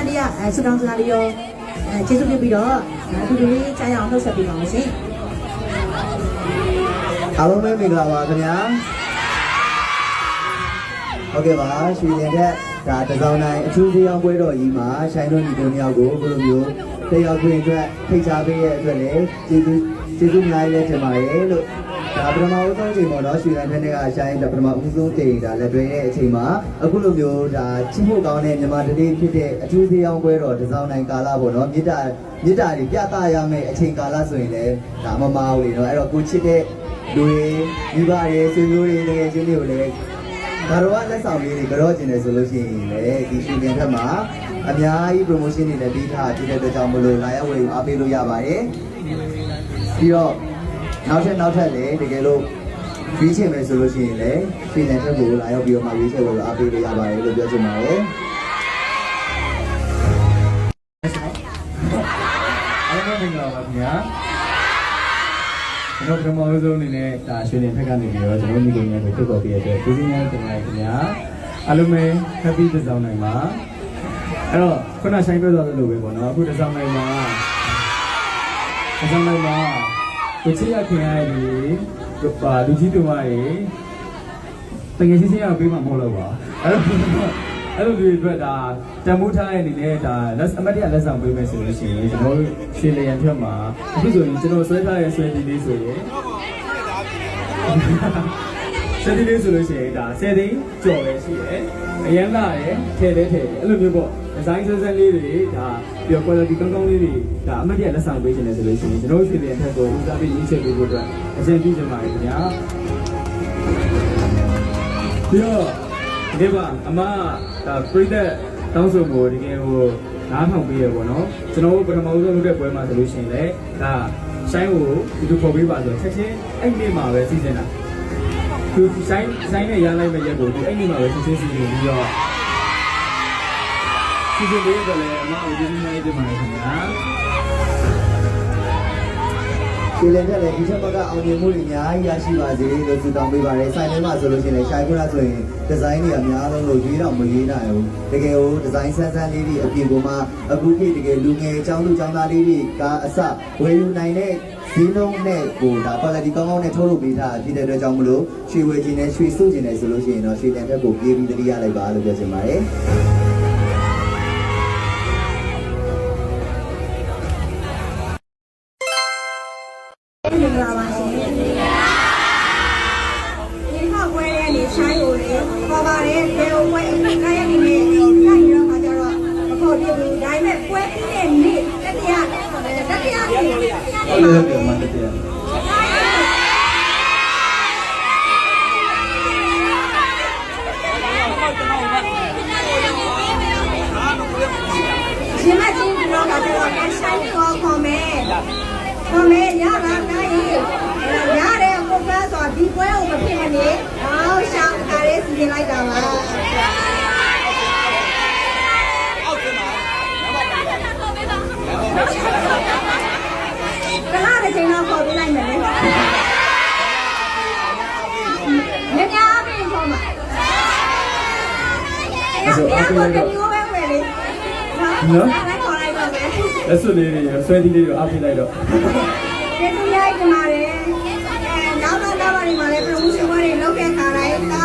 မတရားအဲဆုတောင်းစကားလေးရောအဲကျေးဇူးပြုပြီးတော့အတူတူလေးကြားရအောင်နှုတ်ဆက်ပေးပါဦးရှင်အားလုံးပဲမင်္ဂလာပါခင်ဗျာဟုတ်ကဲ့ပါရွှေလင်တဲ့ဒါတစောင်းတိုင်းအထူးသေးအောင်ပွဲတော်ကြီးမှာရှိုင်းတို့ညီတို့မျိုးကိုဘယ်လိုမျိုးတရားခွင့်အတွက်ဖိတ်ကြားပေးရဲ့အတွက်လည်းကျေးဇူးကျေးဇူးများကြီးလည်းတင်ပါတယ်လို့ ဒါပထမဦးဆုံးချိန်ပေါ်တော့ရွှေလင်တဲ့ကရှိုင်းဒါပထမဦးဆုံးချိန်ဒါလက်တွဲတဲ့အချိန်မှာအခုလိုမျိုးဒါချစ်ဖို့ကောင်းတဲ့မြန်မာတလေးဖြစ်တဲ့အထူးသေးအောင်ပွဲတော်တစောင်းတိုင်းကာလပေါ့နော်မြေတာမြေတာတွေပြသရမယ့်အချိန်ကာလဆိုရင်လည်းဒါမမာဘူးလေနော်အဲ့တော့ကိုချစ်တဲ့လူတွေမိဘတွေဆွေမျိုးတွေတကယ်ချင်းတွေကိုလည်းဘာတော့လက်ဆောင်လေးတွေကြောကျင်တယ်ဆိုလို့ရှိရင်လည်းဒီရှင်ပြန်ထက်မှာအများကြီး promotion တွေလည်းပြီးထားဖြစ်တဲ့အတွက်ကြောင့်မလို့လာရောက်ဝယ်အားပေးလို့ရပါတယ်ပြီးတော့ နောက်ထပ်နောက်ထပ်လည်းတကယ်လို့ရွေးချယ်မယ်ဆိုလို့ရှိရင်လည်းရှင်ပြန်ထက်ကိုလာရောက်ပြီးတော့မှရွေးချယ်လို့အားပေးလို့ရပါတယ်လို့ပြောချင်ပါတယ်အားလုံးမင်္ဂလာပါခင်ဗျာကျွန်တော်ပထမဆုံးအနေနဲ့ဒါရွှေလင်ဖက်ကနေပြီးတော့ကျွန်တော်မိခင်ရဲ့ကိုထုတ်ပေါ်ပြရတဲ့ကျေးဇူးများတင်ပါတယ်ခင်ဗျာအားလုံးပဲ happy တစ်စောင်းနိုင်ပါအဲ့တော့ခုနဆိုင်ပြောသွားသလိုပဲပေါ့နော်အခုတစ်စောင်းနိုင်ပါတစ်စောင်းနိုင်ပါ ကိုချစ်ရခင်ရည်ဒီပါလူကြီးတူမတွေတကယ်ချင်းချင်းရပေးမှာမဟုတ်တော့ပါအဲ့တော့အဲ့လိုတွေအတွက်ဒါတန်မိုးထားတဲ့အနေနဲ့ဒါလက်အမတ်တရလက်ဆောင်ပေးမယ်ဆိုလို့ရှိရင်ကျွန်တော်တို့ရှင်းလျံဖြတ်မှာအခုဆိုရင်ကျွန်တော်ဆွဲထားတဲ့ဆွဲဒီလေးဆိုရင် စက်တီလေးဆိုလို့ရှိရင်ဒါ10သိန်းကျော်ပဲရှိတယ်။အရန်လာတယ်ထည့်တယ်ထည့်တယ်အဲ့လိုမျိုးပေါ့ဒီဇိုင်းဆန်းဆန်းလေးတွေဒါပြီးတော့ quality ကောင်းကောင်းလေးတွေဒါအမှတ်တရလက်ဆောင်ပေးခြင်းလဲဆိုလို့ရှိရင်ကျွန်တော်တို့ရွှေလျံထက်ကိုဦးစားပေးရင်းချက်ပေးဖို့အတွက်အကြံပြုချင်ပါတယ်ခင်ဗျာ။ပြီးတော့ဒီပါအမဒါပရိသတ်တောင်းဆိုမှုတကယ်ဟိုနားထောင်ပေးရပေါ့နော်ကျွန်တော်တို့ပထမဦးဆုံးလုပ်တဲ့ပွဲမှာဆိုလို့ရှိရင်လည်းဒါဆိုင်ကိုဒီလိုပေါ်ပေးပါဆိုချက်ချင်းအဲ့ဒီမှာပဲစီစဉ်တာ သူဆိုင်ဆိုင်နဲ့ရလိုက်မဲ့ရက်ကိုသူအဲ့ဒီမှာပဲစစ်စစ်စီနေပြီးတော့စီစဉ်ပေးတော့လေအမအဦးကြီးနိုင်တယ်မှာခင်ဗျာ ဒီလည်းတက်လည်းဒီချက်ဘက်ကအောင်မြင်မှုတွေအများကြီးရရှိပါစေလို့ဆုတောင်းပေးပါတယ်။ဆိုင်ထဲမှာဆိုလို့ရှိရင်လည်းရှိုင်းခုနဆိုရင်ဒီဇိုင်းတွေအများဆုံးလို့ရွေးတော့မရွေးနိုင်ဘူး။တကယ်ကိုဒီဇိုင်းဆန်းဆန်းလေးတွေအပြင်ပေါ်မှာအခုခေတ်တကယ်လူငယ်အကြောင်းလူအကြောင်းသားလေးတွေကအစဝယ်ယူနိုင်တဲ့ဈေးနှုန်းနဲ့ကိုဒါ quality ကောင်းကောင်းနဲ့ထုတ်လုပ်ပေးထားဖြစ်တဲ့အတွက်ကြောင့်မလို့ရွှေဝယ်ခြင်းနဲ့ရွှေစုခြင်းနဲ့ဆိုလို့ရှိရင်တော့ရွှေတန်တက်ကိုပြေးပြီးတတိယလိုက်ပါလို့ပြောချင်ပါတယ်။ မင်္ဂလာပါရှင်ဒီမှာပွဲတဲ့နေဆိုင်ကိုလေပေါ်ပါတယ်ဘယ်ပွဲကားရနေနေဆိုင်ရောခါကြတော့မပေါ်ပြဘူးဒါပေမဲ့ပွဲပြီးတဲ့နေ့တတိယတတိယနေ့ဟုတ်တယ်ဟုတ်တယ်မှန်တယ်ရှင်မချင်းတော့ခါကြတော့ဆိုင်ကိုခေါ်မယ် ခေါ်မယ်ရတာနိုင်ရတယ်ကိုဖက်ဆိုဒီပွဲကိုမဖြစ်မနေဟောရှောင်းခါလေးစီစဉ်လိုက်တာပါတလားတဲ့ချိန်တော့ခေါ်ပေးလိုက်မယ်လေညညာအပြင်ခေါ်မှာအဲ့ဒါပြန်ခေါ်တယ်ဒီကိုပဲမယ်လေနော်အဲ့ခေါ် လက်စွပ်လေးတွေရဆွဲသီးလေးတွေအားပေးလိုက်တော့ကျေးဇူးများတင်ပါတယ်အဲနောက်နောက်နောက်ပါဒီမှာလည်း promotion တွေလုပ်ခဲ့ခါတိုင်း